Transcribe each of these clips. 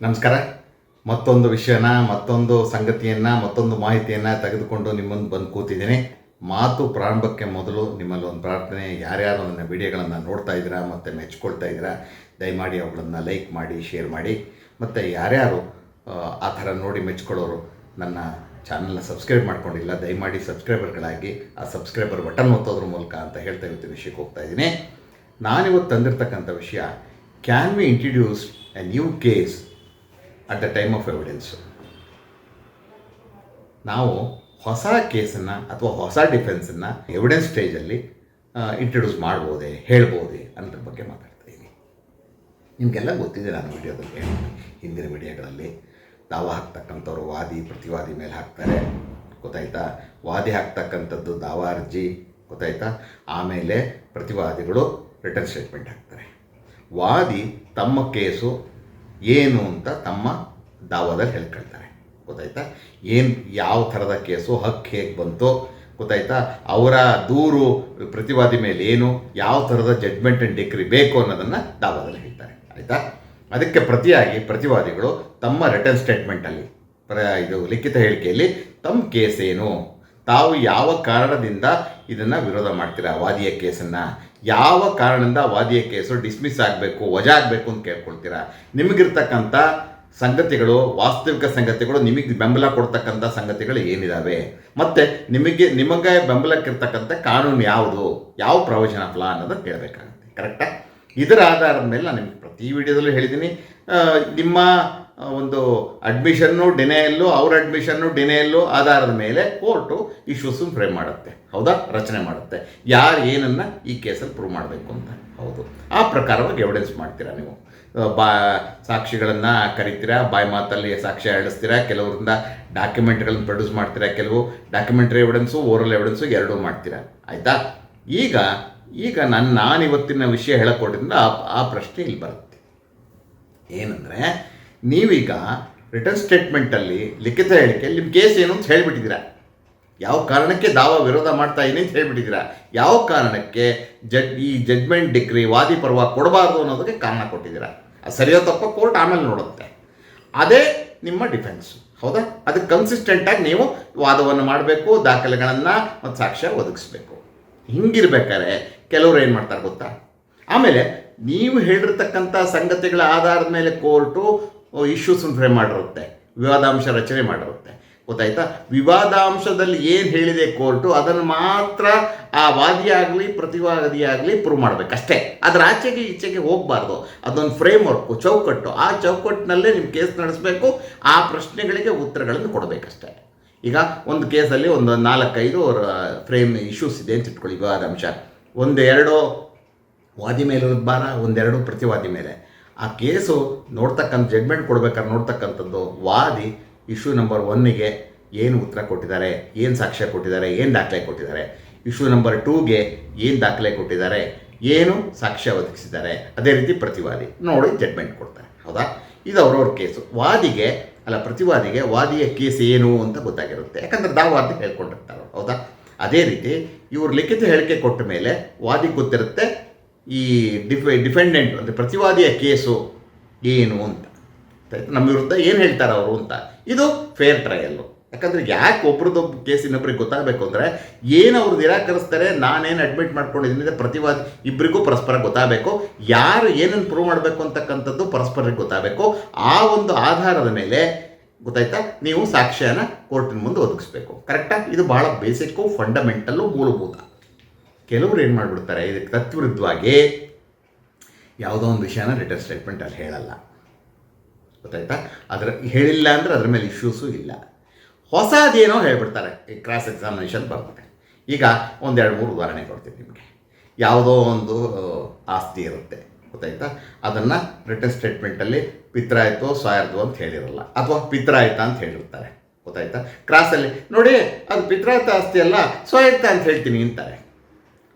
ನಮಸ್ಕಾರ. ಮತ್ತೊಂದು ವಿಷಯನ ಮತ್ತೊಂದು ಸಂಗತಿಯನ್ನು ಮತ್ತೊಂದು ಮಾಹಿತಿಯನ್ನು ತೆಗೆದುಕೊಂಡು ನಿಮ್ಮನ್ನು ಬಂದು ಕೂತಿದ್ದೀನಿ. ಮಾತು ಪ್ರಾರಂಭಕ್ಕೆ ಮೊದಲು ನಿಮ್ಮಲ್ಲಿ ಒಂದು ಪ್ರಾರ್ಥನೆ ಯಾರ್ಯಾರು ನನ್ನ ವಿಡಿಯೋಗಳನ್ನು ನೋಡ್ತಾ ಇದ್ದೀರಾ ಮತ್ತು ಮೆಚ್ಕೊಳ್ತಾ ಇದ್ದೀರಾ ದಯಮಾಡಿ ಅವುಗಳನ್ನು ಲೈಕ್ ಮಾಡಿ ಶೇರ್ ಮಾಡಿ. ಮತ್ತು ಯಾರ್ಯಾರು ಆ, ಥರ ನೋಡಿ ಮೆಚ್ಕೊಳ್ಳೋರು ನನ್ನ ಚಾನಲ್ನ ಸಬ್ಸ್ಕ್ರೈಬ್ ಮಾಡ್ಕೊಂಡಿಲ್ಲ ದಯಮಾಡಿ ಸಬ್ಸ್ಕ್ರೈಬರ್ಗಳಾಗಿ ಆ ಸಬ್ಸ್ಕ್ರೈಬರ್ ಬಟನ್ ಒತ್ತೋದ್ರ ಮೂಲಕ ಅಂತ ಹೇಳ್ತಾ ಇವತ್ತು ವಿಷಯಕ್ಕೆ ಹೋಗ್ತಾ ಇದ್ದೀನಿ. ನಾನಿವತ್ತು ತಂದಿರ್ತಕ್ಕಂಥ ವಿಷಯ can we introduce a new case at the time of evidence ನಾವು ಹೊಸ ಕೇಸನ್ನು ಅಥವಾ ಹೊಸ ಡಿಫೆನ್ಸನ್ನು ಎವಿಡೆನ್ಸ್ ಸ್ಟೇಜಲ್ಲಿ ಇಂಟ್ರಡ್ಯೂಸ್ ಮಾಡ್ಬೋದೇ, ಹೇಳ್ಬೋದೇ ಅನ್ನೋದ್ರ ಬಗ್ಗೆ ಮಾತಾಡ್ತಾ ಇದ್ದೀನಿ. ನಿಮಗೆಲ್ಲ ಗೊತ್ತಿದೆ ನಾನು ವಿಡಿಯೋದಲ್ಲಿ ಹಿಂದಿನ ವಿಡಿಯೋಗಳಲ್ಲಿ ದಾವ ಹಾಕ್ತಕ್ಕಂಥವ್ರು ವಾದಿ, ಪ್ರತಿವಾದಿ ಮೇಲೆ ಹಾಕ್ತಾರೆ. ಗೊತ್ತಾಯ್ತಾ? ವಾದಿ ಹಾಕ್ತಕ್ಕಂಥದ್ದು ದಾವ ಅರ್ಜಿ, ಗೊತ್ತಾಯ್ತಾ? ಆಮೇಲೆ ಪ್ರತಿವಾದಿಗಳು ರಿಟರ್ನ್ ಸ್ಟೇಟ್ಮೆಂಟ್ ಹಾಕ್ತಾರೆ. ವಾದಿ ತಮ್ಮ ಕೇಸು ಏನು ಅಂತ ತಮ್ಮ ದಾವಾದಲ್ಲಿ ಹೇಳ್ಕೊಳ್ತಾರೆ. ಗೊತ್ತಾಯ್ತಾ? ಏನು, ಯಾವ ಥರದ ಕೇಸು ಹಕ್ಕು ಹೇಗೆ ಬಂತು ಗೊತ್ತಾಯ್ತಾ? ಅವರ ದೂರು, ಪ್ರತಿವಾದಿ ಮೇಲೆ ಏನು, ಯಾವ ಥರದ ಜಡ್ಮೆಂಟ್ ಆ್ಯಂಡ್ ಡಿಕ್ರಿ ಬೇಕು ಅನ್ನೋದನ್ನು ದಾವಾದಲ್ಲಿ ಹೇಳ್ತಾರೆ. ಆಯಿತಾ? ಅದಕ್ಕೆ ಪ್ರತಿಯಾಗಿ ಪ್ರತಿವಾದಿಗಳು ತಮ್ಮ ರಿಟರ್ನ್ ಸ್ಟೇಟ್ಮೆಂಟಲ್ಲಿ ಪ್ರ, ಇದು ಲಿಖಿತ ಹೇಳಿಕೆಯಲ್ಲಿ ತಮ್ಮ ಕೇಸ್ ಏನು ತಾವು ಯಾವ ಕಾರಣದಿಂದ ಇದನ್ನು ವಿರೋಧ ಮಾಡ್ತೀರಾ? ವಾದಿಯ ಕೇಸನ್ನು? ಯಾವ ಕಾರಣದಿಂದ ವಾದಿಯ ಕೇಸು ಡಿಸ್ಮಿಸ್ ಆಗಬೇಕು, ವಜಾ ಆಗಬೇಕು ಅಂತ ಕೇಳ್ಕೊಳ್ತೀರಾ? ನಿಮಗಿರ್ತಕ್ಕಂಥ ಸಂಗತಿಗಳು, ವಾಸ್ತವಿಕ ಸಂಗತಿಗಳು, ನಿಮಗೆ ಬೆಂಬಲ ಕೊಡ್ತಕ್ಕಂಥ ಸಂಗತಿಗಳು ಏನಿದ್ದಾವೆ ಮತ್ತು ನಿಮಗೆ ನಿಮಗೆ ಬೆಂಬಲಕ್ಕಿರ್ತಕ್ಕಂಥ ಕಾನೂನು ಯಾವುದು? ಯಾವ ಪ್ರಯೋಜನ ಫಲ ಅನ್ನೋದನ್ನು ಕೇಳಬೇಕಾಗುತ್ತೆ ಕರೆಕ್ಟಾ ಇದರ ಆಧಾರದ ಮೇಲೆ ನಾನು ನಿಮಗೆ ಪ್ರತಿ ವಿಡಿಯೋದಲ್ಲೂ ಹೇಳಿದ್ದೀನಿ. ನಿಮ್ಮ ಒಂದು ಅಡ್ಮಿಷನ್ನು ಡಿನೇಯಲ್ಲು ಅವ್ರ ಅಡ್ಮಿಷನ್ನು ಡಿನೇಯಲ್ಲು ಆಧಾರದ ಮೇಲೆ ಕೋರ್ಟು ಇಶ್ಯೂಸನ್ನು ಫ್ರೇಮ್ ಮಾಡುತ್ತೆ. ಹೌದಾ? ರಚನೆ ಮಾಡುತ್ತೆ. ಯಾರು ಏನನ್ನು ಈ ಕೇಸಲ್ಲಿ ಪ್ರೂವ್ ಮಾಡಬೇಕು ಅಂತ. ಹೌದು. ಆ ಪ್ರಕಾರವಾಗಿ ಎವಿಡೆನ್ಸ್ ಮಾಡ್ತೀರಾ ನೀವು? ಬಾ, ಸಾಕ್ಷಿಗಳನ್ನು ಕರಿತೀರಾ? ಬಾಯಿ ಮಾತಲ್ಲಿ ಸಾಕ್ಷಿ ಹೇಳಿಸ್ತೀರಾ ಕೆಲವರಿಂದ ಡಾಕ್ಯುಮೆಂಟ್ಗಳನ್ನು ಪ್ರೊಡ್ಯೂಸ್ ಮಾಡ್ತೀರಾ? ಕೆಲವು ಡಾಕ್ಯುಮೆಂಟ್ರಿ ಎವಿಡೆನ್ಸು ಓರಲ್ ಎವಿಡೆನ್ಸು ಎರಡೂ ಮಾಡ್ತೀರಾ? ಆಯಿತಾ? ಈಗ ಈಗ ನಾನು ಇವತ್ತಿನ ವಿಷಯ ಹೇಳಕೊಟ್ಟಿದ್ರಿಂದ ಆ ಪ್ರಶ್ನೆ ಇಲ್ಲಿ ಬರುತ್ತೆ. ಏನಂದರೆ ನೀವೀಗ ರಿಟರ್ನ್ ಸ್ಟೇಟ್ಮೆಂಟಲ್ಲಿ ಲಿಖಿತ ಹೇಳಿಕೆ ನಿಮ್ಮ ಕೇಸ್ ಏನು ಅಂತ ಹೇಳಿಬಿಟ್ಟಿದ್ದೀರಾ. ಯಾವ ಕಾರಣಕ್ಕೆ ದಾವ ವಿರೋಧ ಮಾಡ್ತಾ ಇದೀನಿ ಅಂತ ಹೇಳಿಬಿಟ್ಟಿದ್ದೀರಾ. ಯಾವ ಕಾರಣಕ್ಕೆ ಜಡ್ ಈ ಜಡ್ಮೆಂಟ್ ಡಿಗ್ರಿ ವಾದಿ ಪರ್ವ ಕೊಡಬಾರ್ದು ಅನ್ನೋದಕ್ಕೆ ಕಾರಣ ಕೊಟ್ಟಿದ್ದೀರಾ. ಅದು ಸರಿಯೋ ತಪ್ಪ ಕೋರ್ಟ್ ಆಮೇಲೆ ನೋಡುತ್ತೆ. ಅದೇ ನಿಮ್ಮ ಡಿಫೆನ್ಸ್ ಹೌದಾ? ಅದಕ್ಕೆ ಕನ್ಸಿಸ್ಟೆಂಟಾಗಿ ನೀವು ವಾದವನ್ನು ಮಾಡಬೇಕು, ದಾಖಲೆಗಳನ್ನು ಮತ್ತು ಸಾಕ್ಷ್ಯ ಒದಗಿಸ್ಬೇಕು. ಹಿಂಗಿರ್ಬೇಕಾದ್ರೆ ಕೆಲವರು ಏನು ಮಾಡ್ತಾರೆ ಗೊತ್ತಾ? ಆಮೇಲೆ ನೀವು ಹೇಳಿರ್ತಕ್ಕಂಥ ಸಂಗತಿಗಳ ಆಧಾರದ ಮೇಲೆ ಕೋರ್ಟು ಇಶ್ಯೂಸನ್ನು ಫ್ರೇಮ್ ಮಾಡಿರುತ್ತೆ, ವಿವಾದಾಂಶ ರಚನೆ ಮಾಡಿರುತ್ತೆ. ಗೊತ್ತಾಯ್ತಾ? ವಿವಾದಾಂಶದಲ್ಲಿ ಏನು ಹೇಳಿದೆ ಕೋರ್ಟು, ಅದನ್ನು ಮಾತ್ರ ಆ ವಾದಿಯಾಗಲಿ, ಪ್ರತಿವಾದಿಯಾಗಲಿ ಪ್ರೂವ್ ಮಾಡಬೇಕಷ್ಟೇ ಅದರ ಆಚೆಗೆ ಈಚೆಗೆ ಹೋಗಬಾರ್ದು. ಅದೊಂದು ಫ್ರೇಮ್ ವರ್ಕು ಚೌಕಟ್ಟು. ಆ ಚೌಕಟ್ಟಿನಲ್ಲೇ ನಿಮ್ಮ ಕೇಸ್ ನಡೆಸಬೇಕು, ಆ ಪ್ರಶ್ನೆಗಳಿಗೆ ಉತ್ತರಗಳನ್ನು ಕೊಡಬೇಕಷ್ಟೇ. ಈಗ ಒಂದು ಕೇಸಲ್ಲಿ ಒಂದು ನಾಲ್ಕೈದು ಫ್ರೇಮ್ ಇಶ್ಯೂಸ್ ಇದೆ ಅಂತ ಇಟ್ಕೊಳ್ಳಿ, ವಿವಾದಾಂಶ. ಒಂದೆರಡು ವಾದಿ ಮೇಲೆ ಇರೋದು ಭಾರ, ಒಂದೆರಡು ಪ್ರತಿವಾದಿ ಮೇಲೆ. ಆ ಕೇಸು ನೋಡ್ತಕ್ಕಂಥ ಜಡ್ಮೆಂಟ್ ಕೊಡ್ಬೇಕಾದ್ರೆ ನೋಡ್ತಕ್ಕಂಥದ್ದು ವಾದಿ ಇಶ್ಯೂ ನಂಬರ್ ಒನ್ನಿಗೆ ಏನು ಉತ್ತರ ಕೊಟ್ಟಿದ್ದಾರೆ, ಏನು ಸಾಕ್ಷ್ಯ ಕೊಟ್ಟಿದ್ದಾರೆ, ಏನು ದಾಖಲೆ ಕೊಟ್ಟಿದ್ದಾರೆ. ಇಶ್ಯೂ ನಂಬರ್ ಟೂಗೆ ಏನು ದಾಖಲೆ ಕೊಟ್ಟಿದ್ದಾರೆ, ಏನು ಸಾಕ್ಷ್ಯ ಒದಗಿಸಿದ್ದಾರೆ. ಅದೇ ರೀತಿ ಪ್ರತಿವಾದಿ ನೋಡಿ ಜಡ್ಮೆಂಟ್ ಕೊಡ್ತಾರೆ. ಹೌದಾ? ಇದು ಅವ್ರವ್ರ ಕೇಸು. ವಾದಿಗೆ, ಅಲ್ಲ ಪ್ರತಿವಾದಿಗೆ ವಾದಿಯ ಕೇಸ್ ಏನು ಅಂತ ಗೊತ್ತಾಗಿರುತ್ತೆ. ಯಾಕಂದ್ರೆ ಅಂತ ಹೇಳ್ಕೊಂಡಿರ್ತಾರೆ. ಹೌದಾ? ಅದೇ ರೀತಿ ಇವರು ಲಿಖಿತ ಹೇಳಿಕೆ ಕೊಟ್ಟ ಮೇಲೆ ವಾದಿಗೆ ಗೊತ್ತಿರುತ್ತೆ ಈ ಡಿಫೆ, ಡಿಫೆಂಡೆಂಟ್ ಅಂದರೆ ಪ್ರತಿವಾದಿಯ ಕೇಸು ಏನು ಅಂತ? ನಮ್ಮ ವಿರುದ್ಧ ಏನು ಹೇಳ್ತಾರೆ ಅವರು ಅಂತ. ಇದು ಫೇರ್ ಟ್ರಯಲ್ಲು ಯಾಕಂದರೆ ಯಾಕೆ ಒಬ್ರದ್ದು ಕೇಸ್ ಇನ್ನೊಬ್ರಿಗೆ ಗೊತ್ತಾಗಬೇಕು ಅಂದರೆ ಏನು ಅವ್ರು ನಿರಾಕರಿಸ್ತಾರೆ, ನಾನೇನು ಅಡ್ಮಿಟ್ ಮಾಡ್ಕೊಂಡಿದ್ದೀನಿ ಪ್ರತಿವಾದಿ ಇಬ್ಬರಿಗೂ ಪರಸ್ಪರ ಗೊತ್ತಾಗಬೇಕು. ಯಾರು ಏನನ್ನು ಪ್ರೂವ್ ಮಾಡಬೇಕು ಅಂತಕ್ಕಂಥದ್ದು ಪರಸ್ಪರರಿಗೆ ಗೊತ್ತಾಗಬೇಕು. ಆ ಒಂದು ಆಧಾರದ ಮೇಲೆ ಗೊತ್ತಾಯ್ತಾ? ನೀವು ಸಾಕ್ಷ್ಯನ ಕೋರ್ಟಿನ ಮುಂದೆ ಒದಗಿಸ್ಬೇಕು. ಕರೆಕ್ಟಾ ಇದು ಭಾಳ ಬೇಸಿಕ್ಕು ಫಂಡಮೆಂಟಲ್ಲು ಮೂಲಭೂತ. ಕೆಲವರು ಏನು ಮಾಡಿಬಿಡ್ತಾರೆ, ಇದಕ್ಕೆ ತತ್ವಿರುದ್ಧವಾಗಿ ಯಾವುದೋ ಒಂದು ವಿಷಯನ ರಿಟರ್ನ್ ಸ್ಟೇಟ್ಮೆಂಟಲ್ಲಿ ಹೇಳಲ್ಲ. ಗೊತ್ತಾಯ್ತಾ? ಅದರ ಹೇಳಿಲ್ಲ ಅಂದರೆ ಅದ್ರ ಮೇಲೆ ಇಶ್ಯೂಸು ಇಲ್ಲ. ಹೊಸದೇನೋ ಹೇಳ್ಬಿಡ್ತಾರೆ, ಈ ಕ್ರಾಸ್ ಎಕ್ಸಾಮಿನೇಷನ್ ಬರ್ತದೆ ಈಗ ಒಂದೆರಡು ಮೂರು ಉದಾಹರಣೆ ಕೊಡ್ತೀನಿ ನಿಮಗೆ. ಯಾವುದೋ ಒಂದು ಆಸ್ತಿ ಇರುತ್ತೆ, ಗೊತ್ತಾಯ್ತಾ? ಅದನ್ನು ರಿಟರ್ನ್ ಸ್ಟೇಟ್ಮೆಂಟಲ್ಲಿ ಪಿತ್ರಾಯಿತು ಸ್ವಾಯರ್ದು ಅಂತ ಹೇಳಿರಲ್ಲ. ಅಥವಾ ಪಿತ್ರಾಯಿತ ಅಂತ ಹೇಳಿರ್ತಾರೆ, ಗೊತ್ತಾಯ್ತಾ? ಕ್ರಾಸಲ್ಲಿ ನೋಡಿ, ಅದು ಪಿತ್ರಾಯಿತ ಆಸ್ತಿ ಅಲ್ಲ, ಸ್ವಾಯತ್ತ ಅಂತ ಹೇಳ್ತೀನಿ ಅಂತಾರೆ.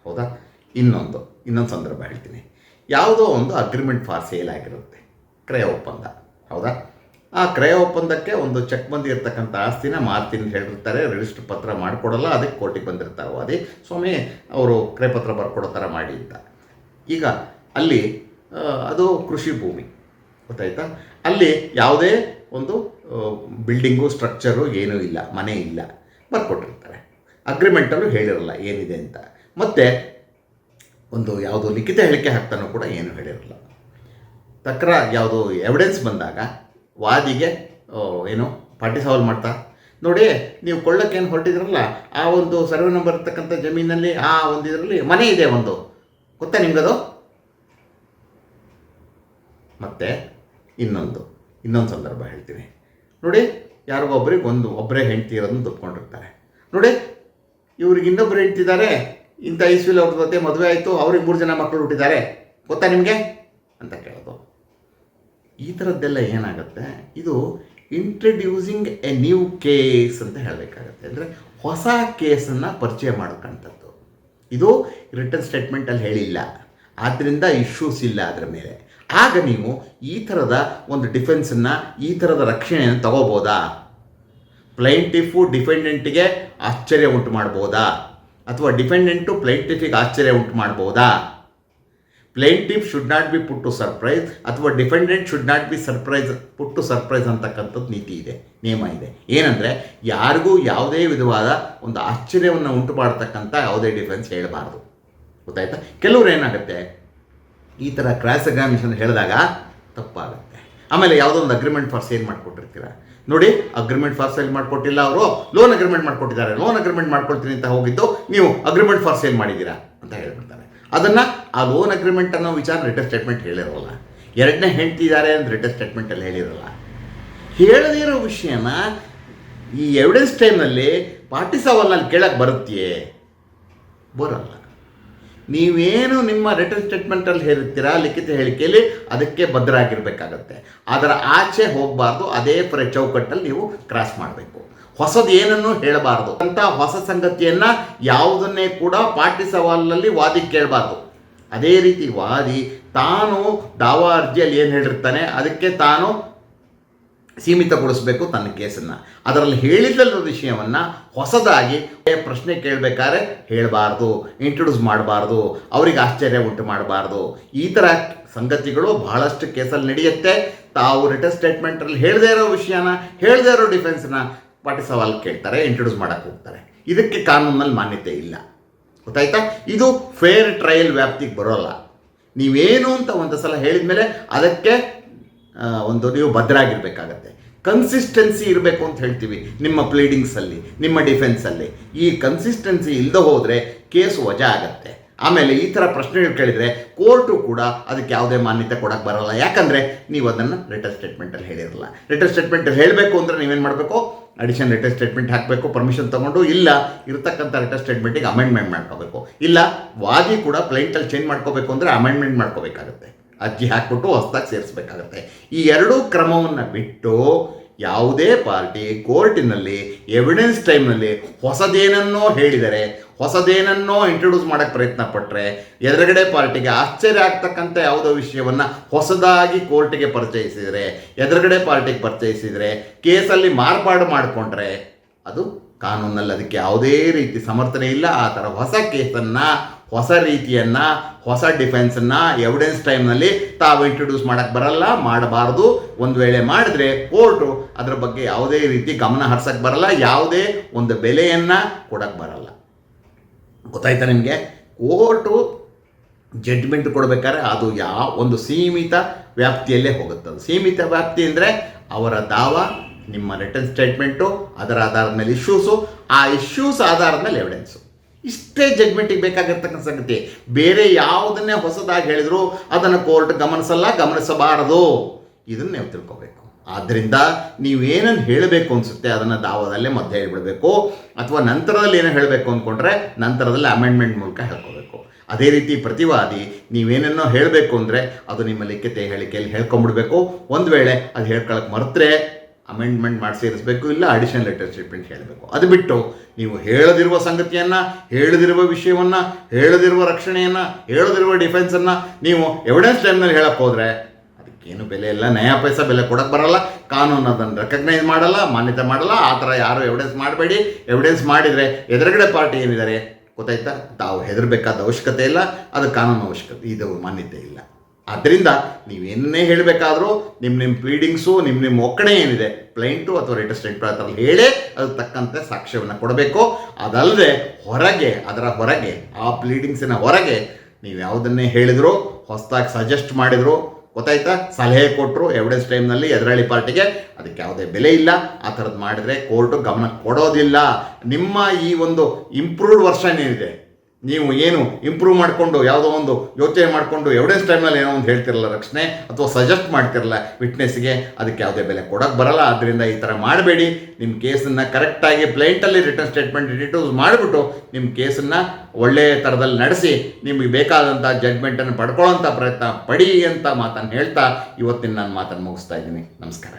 ಹೌದಾ? ಇನ್ನೊಂದು ಇನ್ನೊಂದು ಸಂದರ್ಭ ಹೇಳ್ತೀನಿ. ಯಾವುದೋ ಒಂದು ಅಗ್ರಿಮೆಂಟ್ ಫಾರ್ ಸೇಲ್ ಆಗಿರುತ್ತೆ, ಕ್ರಯ ಒಪ್ಪಂದ, ಹೌದಾ? ಆ ಕ್ರಯ ಒಪ್ಪಂದಕ್ಕೆ ಒಂದು ಚೆಕ್ ಬಂದಿರತಕ್ಕಂಥ ಆಸ್ತಿನ ಮಾರ್ತೀನಿ ಅಂತ ಹೇಳಿರ್ತಾರೆ ರಿಜಿಸ್ಟರ್ ಪತ್ರ ಮಾಡಿಕೊಡಲ್ಲ, ಅದಕ್ಕೆ ಕೋರ್ಟಿಗೆ ಬಂದಿರ್ತಾರೆ ಅದೇ ಸ್ವಾಮಿ, ಅವರು ಕ್ರಯ ಪತ್ರ ಬರ್ಕೊಡೋ ಥರ ಮಾಡಿ ಅಂತ. ಈಗ ಅಲ್ಲಿ ಅದು ಕೃಷಿ ಭೂಮಿ, ಗೊತ್ತಾಯ್ತಾ? ಅಲ್ಲಿ ಯಾವುದೇ ಒಂದು ಬಿಲ್ಡಿಂಗು ಸ್ಟ್ರಕ್ಚರು ಏನೂ ಇಲ್ಲ, ಮನೆ ಇಲ್ಲ, ಬರ್ಕೊಟ್ಟಿರ್ತಾರೆ. ಅಗ್ರಿಮೆಂಟಲ್ಲೂ ಹೇಳಿರಲ್ಲ, ಏನಿದೆ ಅಂತ. ಮತ್ತು ಒಂದು ಯಾವುದೋ ಲಿಖಿತ ಹೇಳಿಕೆ ಹಾಕ್ತಾನೋ ಕೂಡ ಏನು ಹೇಳಿರಲ್ಲ. ತಕ್ರ ಯಾವುದೋ ಎವಿಡೆನ್ಸ್ ಬಂದಾಗ ವಾದಿಗೆ ಏನು ಪಾರ್ಟಿ ಸಾಲ್ವ್ ಮಾಡ್ತಾ? ನೋಡಿ, ನೀವು ಕೊಳ್ಳಕ್ಕೇನು ಹೊರಟಿದ್ರಲ್ಲ, ಆ ಒಂದು ಸರ್ವೆ ನಂಬರ್ ಇರ್ತಕ್ಕಂಥ ಜಮೀನಲ್ಲಿ, ಆ ಒಂದು ಇದರಲ್ಲಿ ಮನೆ ಇದೆ ಒಂದು. ಗೊತ್ತಾ ನಿಮ್ಗದು? ಮತ್ತೆ ಇನ್ನೊಂದು ಇನ್ನೊಂದು ಸಂದರ್ಭ ಹೇಳ್ತೀನಿ. ನೋಡಿ, ಯಾರಿಗೋ ಒಬ್ರಿಗೆ ಒಂದು ಒಬ್ಬರೇ ಹೆಂಡ್ತಿ ಇರೋದನ್ನು ದುಡ್ಕೊಂಡಿರ್ತಾರೆ. ನೋಡಿ, ಇವ್ರಿಗೆ ಇನ್ನೊಬ್ಬರು ಹೆಂಡ್ತಿದ್ದಾರೆ ಇಂಥ ಇಸ್ವಿಲ್ ಅವ್ರ ಜೊತೆ ಮದುವೆ ಆಯಿತು, ಅವ್ರಿಗೆ ಮೂರು ಜನ ಮಕ್ಕಳು ಹುಟ್ಟಿದ್ದಾರೆ. ಗೊತ್ತಾ ನಿಮಗೆ? ಅಂತ ಕೇಳೋದು. ಈ ಥರದ್ದೆಲ್ಲ ಏನಾಗುತ್ತೆ? ಇದು ಇಂಟ್ರಡ್ಯೂಸಿಂಗ್ ಎ ನ್ಯೂ ಕೇಸ್ ಅಂತ ಹೇಳಬೇಕಾಗತ್ತೆ. ಅಂದರೆ ಹೊಸ ಕೇಸನ್ನು ಪರಿಚಯ ಮಾಡ್ಕೊಂಥದ್ದು ಇದು ರಿಟರ್ನ್ ಸ್ಟೇಟ್ಮೆಂಟಲ್ಲಿ ಹೇಳಿಲ್ಲ. ಆದ್ದರಿಂದ ಇಶ್ಯೂಸ್ ಇಲ್ಲ ಅದರ ಮೇಲೆ. ಆಗ ನೀವು ಈ ಥರದ ಒಂದು ಡಿಫೆನ್ಸನ್ನು ಈ ಥರದ ರಕ್ಷಣೆಯನ್ನು ತಗೋಬೋದಾ? ಪ್ಲೈಂಟಿಫು ಡಿಫೆಂಡೆಂಟಿಗೆ ಆಶ್ಚರ್ಯ ಉಂಟು ಮಾಡ್ಬೋದಾ? ಅಥವಾ ಡಿಪೆಂಡೆಂಟು ಪ್ಲೇಂಟಿಫಿಗೆ ಆಶ್ಚರ್ಯ ಉಂಟು ಮಾಡ್ಬೋದಾ plaintiff should not be put to surprise ಅಥವಾ defendant should not be surprise put to surprise ಅಂತಕ್ಕಂಥದ್ದು ನೀತಿ ಇದೆ, ನಿಯಮ ಇದೆ. ಏನಂದರೆ ಯಾರಿಗೂ ಯಾವುದೇ ವಿಧವಾದ ಒಂದು ಆಶ್ಚರ್ಯವನ್ನು ಉಂಟು ಮಾಡ್ತಕ್ಕಂಥ ಯಾವುದೇ ಡಿಫೆನ್ಸ್ ಹೇಳಬಾರ್ದು. ಗೊತ್ತಾಯ್ತಾ? ಕೆಲವ್ರು ಏನಾಗುತ್ತೆ? ಈ ಥರ ಕ್ರಾಸ್ ಎಕ್ಸಾಮಿನೇಷನ್ ಹೇಳಿದಾಗ ತಪ್ಪಾಗುತ್ತೆ. ಆಮೇಲೆ ಯಾವುದೋ ಒಂದು ಅಗ್ರಿಮೆಂಟ್ ಫಾರ್ ಸೇಲ್ ಮಾಡಿಕೊಟ್ಟಿರ್ತೀರ? ನೋಡಿ ಅಗ್ರಿಮೆಂಟ್ ಫಾರ್ ಸೇಲ್ ಮಾಡಿಕೊಟ್ಟಿಲ್ಲ ಅವರು. ಲೋನ್ ಅಗ್ರಿಮೆಂಟ್ ಮಾಡ್ಕೊಟ್ಟಿದ್ದಾರೆ. ಲೋನ್ ಅಗ್ರಿಮೆಂಟ್ ಮಾಡ್ಕೊಳ್ತೀನಿ ಅಂತ ಹೋಗಿದ್ದು, ನೀವು ಅಗ್ರಿಮೆಂಟ್ ಫಾರ್ ಸೇಲ್ ಮಾಡಿದ್ದೀರಾ ಅಂತ ಹೇಳ್ಬಿಡ್ತಾರೆ. ಅದನ್ನು ಆ ಲೋನ್ ಅಗ್ರಿಮೆಂಟ್ ಅನ್ನೋ ವಿಚಾರ ರಿಟರ್ನ್ ಸ್ಟೇಟ್ಮೆಂಟ್ ಹೇಳಿರೋಲ್ಲ. ಎರಡನೇ ಹೆಂಡ್ತಿದ್ದಾರೆ ಅಂತ ರಿಟರ್ನ್ ಸ್ಟೇಟ್ಮೆಂಟಲ್ಲಿ ಹೇಳಿರೋಲ್ಲ. ಹೇಳದೇ ಇರೋ ವಿಷಯನ ಈ ಎವಿಡೆನ್ಸ್ ಟೈಮ್ನಲ್ಲಿ ಪಾರ್ಟಿ ಸವಾಲ್ನಲ್ಲಿ ಕೇಳಕ್ಕೆ ಬರುತ್ತೆಯೇ? ಬರಲ್ಲ. ನೀವೇನು ನಿಮ್ಮ ರಿಟರ್ನ್ ಸ್ಟೇಟ್ಮೆಂಟಲ್ಲಿ ಹೇಳಿರ್ತೀರಾ ಲಿಖಿತ ಹೇಳಿಕೆಯಲ್ಲಿ ಅದಕ್ಕೆ ಬದ್ಧರಾಗಿರ್ಬೇಕಾಗತ್ತೆ ಅದರ ಆಚೆ ಹೋಗಬಾರ್ದು, ಅದೇ ಪ್ರ ಚೌಕಟ್ಟಲ್ಲಿ ನೀವು ಕ್ರಾಸ್ ಮಾಡಬೇಕು. ಹೊಸದು ಏನನ್ನು ಹೇಳಬಾರ್ದು. ಅಂತ ಹೊಸ ಸಂಗತಿಯನ್ನ ಯಾವುದನ್ನೇ ಕೂಡ ಪಾಟಿ ಸವಾಲಲ್ಲಿ ವಾದಿ ಕೇಳಬಾರ್ದು. ಅದೇ ರೀತಿ ವಾದಿ ತಾನು ದಾವಾ ಅರ್ಜಿಯಲ್ಲಿ ಏನು ಹೇಳಿರ್ತಾನೆ, ಅದಕ್ಕೆ ತಾನು ಸೀಮಿತಗೊಳಿಸಬೇಕು ತನ್ನ ಕೇಸನ್ನು. ಅದರಲ್ಲಿ ಹೇಳಿದ್ದಲ್ಲ ವಿಷಯವನ್ನು ಹೊಸದಾಗಿ ಪ್ರಶ್ನೆ ಕೇಳಬೇಕಾದ್ರೆ ಹೇಳಬಾರ್ದು ಇಂಟ್ರೊಡ್ಯೂಸ್ ಮಾಡಬಾರ್ದು, ಅವರಿಗೆ ಆಶ್ಚರ್ಯ ಉಂಟು ಮಾಡಬಾರ್ದು. ಈ ಥರ ಸಂಗತಿಗಳು ಬಹಳಷ್ಟು ಕೇಸಲ್ಲಿ ನಡೆಯುತ್ತೆ. ತಾವು ರಿಟರ್ನ್ ಸ್ಟೇಟ್ಮೆಂಟಲ್ಲಿ ಹೇಳದೇ ಇರೋ ವಿಷಯನ, ಹೇಳದೇ ಇರೋ ಡಿಫೆನ್ಸ್ನ ಪಾಟಿ ಸವಾಲು ಕೇಳ್ತಾರೆ ಇಂಟ್ರೊಡ್ಯೂಸ್ ಮಾಡೋಕ್ಕೆ ಹೋಗ್ತಾರೆ. ಇದಕ್ಕೆ ಕಾನೂನಲ್ಲಿ ಮಾನ್ಯತೆ ಇಲ್ಲ. ಗೊತ್ತಾಯ್ತಾ? ಇದು ಫೇರ್ ಟ್ರಯಲ್ ವ್ಯಾಪ್ತಿಗೆ ಬರೋಲ್ಲ. ನೀವೇನು ಅಂತ ಒಂದು ಸಲ ಹೇಳಿದ ಮೇಲೆ ಅದಕ್ಕೆ ಒಂದು ನೀವು ಭದ್ರಾಗಿರ್ಬೇಕಾಗತ್ತೆ. ಕನ್ಸಿಸ್ಟೆನ್ಸಿ ಇರಬೇಕು ಅಂತ ಹೇಳ್ತೀವಿ ನಿಮ್ಮ ಪ್ಲೀಡಿಂಗ್ಸಲ್ಲಿ ನಿಮ್ಮ ಡಿಫೆನ್ಸಲ್ಲಿ ಈ ಕನ್ಸಿಸ್ಟೆನ್ಸಿ ಇಲ್ಲದೆ ಹೋದರೆ ಕೇಸ್ ವಜಾ ಆಗತ್ತೆ. ಆಮೇಲೆ ಈ ಥರ ಪ್ರಶ್ನೆಗಳು ಕೇಳಿದರೆ ಕೋರ್ಟು ಕೂಡ ಅದಕ್ಕೆ ಯಾವುದೇ ಮಾನ್ಯತೆ ಕೊಡೋಕ್ಕೆ ಬರಲ್ಲ. ಯಾಕಂದರೆ ನೀವು ಅದನ್ನು ರಿಟರ್ನ್ ಸ್ಟೇಟ್ಮೆಂಟಲ್ಲಿ ಹೇಳಿರಲ್ಲ. ರಿಟರ್ನ್ ಸ್ಟೇಟ್ಮೆಂಟಲ್ಲಿ ಹೇಳಬೇಕು ಅಂದರೆ ನೀವೇನು ಮಾಡಬೇಕು? ಅಡಿಷನ್ ರಿಟರ್ನ್ ಸ್ಟೇಟ್ಮೆಂಟ್ ಹಾಕಬೇಕು ಪರ್ಮಿಷನ್ ತೊಗೊಂಡು, ಇಲ್ಲ ಇರತಕ್ಕಂಥ ರಿಟರ್ನ್ ಸ್ಟೇಟ್ಮೆಂಟಿಗೆ ಅಮೆಂಡ್ಮೆಂಟ್ ಮಾಡ್ಕೋಬೇಕು. ಇಲ್ಲ ವಾಗಿ ಕೂಡ ಪ್ಲೈಂಟಲ್ಲಿ ಚೇಂಜ್ ಮಾಡ್ಕೋಬೇಕು ಅಂದರೆ ಅಮೆಂಡ್ಮೆಂಟ್ ಮಾಡ್ಕೋಬೇಕಾಗತ್ತೆ. ಅರ್ಜಿ ಹಾಕ್ಬಿಟ್ಟು ಹೊಸ್ದಾಗಿ ಸೇರಿಸ್ಬೇಕಾಗತ್ತೆ. ಈ ಎರಡೂ ಕ್ರಮವನ್ನು ಬಿಟ್ಟು ಯಾವುದೇ ಪಾರ್ಟಿ ಕೋರ್ಟಿನಲ್ಲಿ ಎವಿಡೆನ್ಸ್ ಟೈಮ್ನಲ್ಲಿ ಹೊಸದೇನನ್ನೋ ಹೇಳಿದರೆ, ಹೊಸದೇನನ್ನೋ ಇಂಟ್ರೊಡ್ಯೂಸ್ ಮಾಡೋಕ್ಕೆ ಪ್ರಯತ್ನ ಪಟ್ಟರೆ ಎದುರುಗಡೆ ಪಾರ್ಟಿಗೆ ಆಶ್ಚರ್ಯ ಆಗ್ತಕ್ಕಂಥ ಯಾವುದೋ ವಿಷಯವನ್ನು ಹೊಸದಾಗಿ ಕೋರ್ಟಿಗೆ ಪರಿಚಯಿಸಿದರೆ, ಎದುರುಗಡೆ ಪಾರ್ಟಿಗೆ ಪರಿಚಯಿಸಿದರೆ, ಕೇಸಲ್ಲಿ ಮಾರ್ಪಾಡು ಮಾಡಿಕೊಂಡ್ರೆ ಅದು ಕಾನೂನಲ್ಲಿ ಅದಕ್ಕೆ ಯಾವುದೇ ರೀತಿ ಸಮರ್ಥನೆ ಇಲ್ಲ. ಆ ಥರ ಹೊಸ ಕೇಸನ್ನು ಹೊಸ ರೀತಿಯನ್ನು, ಹೊಸ ಡಿಫೆನ್ಸನ್ನು ಎವಿಡೆನ್ಸ್ ಟೈಮ್ನಲ್ಲಿ ತಾವು ಇಂಟ್ರೊಡ್ಯೂಸ್ ಮಾಡೋಕ್ಕೆ ಬರಲ್ಲ, ಮಾಡಬಾರ್ದು. ಒಂದು ವೇಳೆ ಮಾಡಿದ್ರೆ ಕೋರ್ಟು ಅದರ ಬಗ್ಗೆ ಯಾವುದೇ ರೀತಿ ಗಮನ ಹರ್ಸಕ್ಕೆ ಬರಲ್ಲ, ಯಾವುದೇ ಒಂದು ಬೆಲೆಯನ್ನು ಕೊಡಕ್ಕೆ ಬರಲ್ಲ. ಗೊತ್ತಾಯ್ತಾ ನಿಮಗೆ? ಕೋರ್ಟು ಜಡ್ಜ್ಮೆಂಟ್ ಕೊಡಬೇಕಾದ್ರೆ ಅದು ಯಾವ ಒಂದು ಸೀಮಿತ ವ್ಯಾಪ್ತಿಯಲ್ಲೇ ಹೋಗುತ್ತೆ. ಸೀಮಿತ ವ್ಯಾಪ್ತಿ ಅಂದರೆ ಅವರ ದಾವ, ನಿಮ್ಮ ರಿಟರ್ನ್ ಸ್ಟೇಟ್ಮೆಂಟು ಅದರ ಆಧಾರದ ಮೇಲೆ ಇಶ್ಯೂಸು ಆ ಇಶ್ಯೂಸ್ ಆಧಾರದ ಮೇಲೆ ಎವಿಡೆನ್ಸು ಇಷ್ಟೇ ಜಡ್ಮೆಂಟಿಗೆ ಬೇಕಾಗಿರ್ತಕ್ಕಂಥ ಸಂಗತಿ. ಬೇರೆ ಯಾವುದನ್ನೇ ಹೊಸದಾಗಿ ಹೇಳಿದ್ರು ಅದನ್ನು ಕೋರ್ಟ್ ಗಮನಿಸಲ್ಲ, ಗಮನಿಸಬಾರದು. ಇದನ್ನು ನೀವು ತಿಳ್ಕೊಬೇಕು. ಆದ್ದರಿಂದ ನೀವು ಏನನ್ನು ಹೇಳಬೇಕು ಅನಿಸುತ್ತೆ ಅದನ್ನು ದಾವದಲ್ಲೇ ಮಧ್ಯೆ ಹೇಳಿಬಿಡಬೇಕು. ಅಥವಾ ನಂತರದಲ್ಲಿ ಏನೋ ಹೇಳಬೇಕು ಅಂದ್ಕೊಂಡ್ರೆ ನಂತರದಲ್ಲಿ ಅಮೆಂಡ್ಮೆಂಟ್ ಮೂಲಕ ಹೇಳ್ಕೋಬೇಕು. ಅದೇ ರೀತಿ ಪ್ರತಿವಾದಿ ನೀವೇನನ್ನೋ ಹೇಳಬೇಕು ಅಂದರೆ ಅದು ನಿಮ್ಮ ಲಿಖಿತ ಹೇಳಿಕೆಯಲ್ಲಿ ಹೇಳ್ಕೊಂಬಿಡ್ಬೇಕು ಒಂದು ವೇಳೆ ಅದು ಹೇಳ್ಕೊಳಕ್ಕೆ ಮರೆತರೆ ಅಮೆಂಡ್ಮೆಂಟ್ ಮಾಡಿ ಸೇರಿಸಬೇಕು ಇಲ್ಲ ಅಡಿಷನಲ್ ಲೆಟರ್ ಸ್ಟೇಟ್ಮೆಂಟ್ ಹೇಳಬೇಕು. ಅದು ಬಿಟ್ಟು ನೀವು ಹೇಳದಿರುವ ಸಂಗತಿಯನ್ನು, ಹೇಳದಿರುವ ವಿಷಯವನ್ನು, ಹೇಳದಿರುವ ರಕ್ಷಣೆಯನ್ನು, ಹೇಳದಿರುವ ಡಿಫೆನ್ಸನ್ನು ನೀವು ಎವಿಡೆನ್ಸ್ ಟೈಮ್ನಲ್ಲಿ ಹೇಳಕ್ಕೆ ಹೋದರೆ ಅದಕ್ಕೇನು ಬೆಲೆ ಇಲ್ಲ. ನಯಾ ಪೈಸಾ ಬೆಲೆ ಕೊಡಕ್ಕೆ ಬರಲ್ಲ. ಕಾನೂನು ಅದನ್ನು ರೆಕಗ್ನೈಸ್ ಮಾಡಲ್ಲ, ಮಾನ್ಯತೆ ಮಾಡಲ್ಲ. ಆ ಥರ ಯಾರು ಎವಿಡೆನ್ಸ್ ಮಾಡಬೇಡಿ. ಎವಿಡೆನ್ಸ್ ಮಾಡಿದರೆ ಎದುರುಗಡೆ ಪಾರ್ಟಿ ಏನಿದ್ದಾರೆ ಗೊತ್ತಾಯ್ತಾ? ತಾವು ಹೆದರಬೇಕಾದ ಅವಶ್ಯಕತೆ ಇಲ್ಲ. ಅದು ಕಾನೂನು ಅವಶ್ಯಕತೆ, ಇದು ಮಾನ್ಯತೆ ಇಲ್ಲ. ಆದ್ದರಿಂದ ನೀವೇನೇ ಹೇಳಬೇಕಾದ್ರೂ ನಿಮ್ಮ ನಿಮ್ಮ ಪ್ಲೀಡಿಂಗ್ಸು ನಿಮ್ಮ ನಿಮ್ಮ ಒಕ್ಕಣೆ ಏನಿದೆ ಪ್ಲೈಂಟು ಅಥವಾ ರೇಟ್ ಸ್ಟೇಟ್ ಪ್ರಾಂತಲ್ಲಿ ಹೇಳೇ ಅದು ತಕ್ಕಂತೆ ಸಾಕ್ಷ್ಯವನ್ನು ಕೊಡಬೇಕು. ಅದಲ್ಲದೆ ಹೊರಗೆ, ಅದರ ಹೊರಗೆ, ಆ ಪ್ಲೀಡಿಂಗ್ಸಿನ ಹೊರಗೆ ನೀವು ಯಾವುದನ್ನೇ ಹೇಳಿದ್ರು, ಹೊಸದಾಗಿ ಸಜೆಸ್ಟ್ ಮಾಡಿದ್ರು, ಗೊತ್ತಾಯ್ತಾ? ಸಲಹೆ ಕೊಟ್ಟರು ಎವಿಡೆನ್ಸ್ ಟೈಮ್ನಲ್ಲಿ ಎದುರಾಳಿ ಪಾರ್ಟಿಗೆ ಅದಕ್ಕೆ ಯಾವುದೇ ಬೆಲೆ ಇಲ್ಲ. ಆ ಥರದ್ದು ಮಾಡಿದರೆ ಕೋರ್ಟು ಗಮನ ಕೊಡೋದಿಲ್ಲ. ನಿಮ್ಮ ಈ ಒಂದು ಇಂಪ್ರೂವ್ಡ್ ವರ್ಷನ್ ಏನಿದೆ ನೀವು ಏನು ಇಂಪ್ರೂವ್ ಮಾಡಿಕೊಂಡು ಯಾವುದೋ ಒಂದು ಯೋಚನೆ ಮಾಡಿಕೊಂಡು ಎವಿಡೆನ್ಸ್ ಟೈಮ್ನಲ್ಲಿ ಏನೋ ಒಂದು ಹೇಳ್ತಿರಲ್ಲ ರಕ್ಷಣೆ ಅಥವಾ ಸಜೆಸ್ಟ್ ಮಾಡ್ತಿರಲ್ಲ ವಿಟ್ನೆಸ್ಗೆ ಅದಕ್ಕೆ ಯಾವುದೇ ಬೆಲೆ ಕೊಡೋಕೆ ಬರಲ್ಲ. ಆದ್ದರಿಂದ ಈ ಥರ ಮಾಡಬೇಡಿ. ನಿಮ್ಮ ಕೇಸನ್ನು ಕರೆಕ್ಟಾಗಿ ಪ್ಲೇಂಟಲ್ಲಿ ರಿಟರ್ನ್ ಸ್ಟೇಟ್ಮೆಂಟ್ ಡಿಟೇಲ್ಸ್ ಮಾಡಿಬಿಟ್ಟು ನಿಮ್ಮ ಕೇಸನ್ನು ಒಳ್ಳೆಯ ಥರದಲ್ಲಿ ನಡೆಸಿ, ನಿಮಗೆ ಬೇಕಾದಂಥ ಜಡ್ಮೆಂಟನ್ನು ಪಡ್ಕೊಳ್ಳೋಂಥ ಪ್ರಯತ್ನ ಪಡಿ ಅಂತ ಮಾತನ್ನು ಹೇಳ್ತಾ ಇವತ್ತಿನ ನಾನು ಮಾತನ್ನು ಮುಗಿಸ್ತಾ ಇದ್ದೀನಿ. ನಮಸ್ಕಾರ.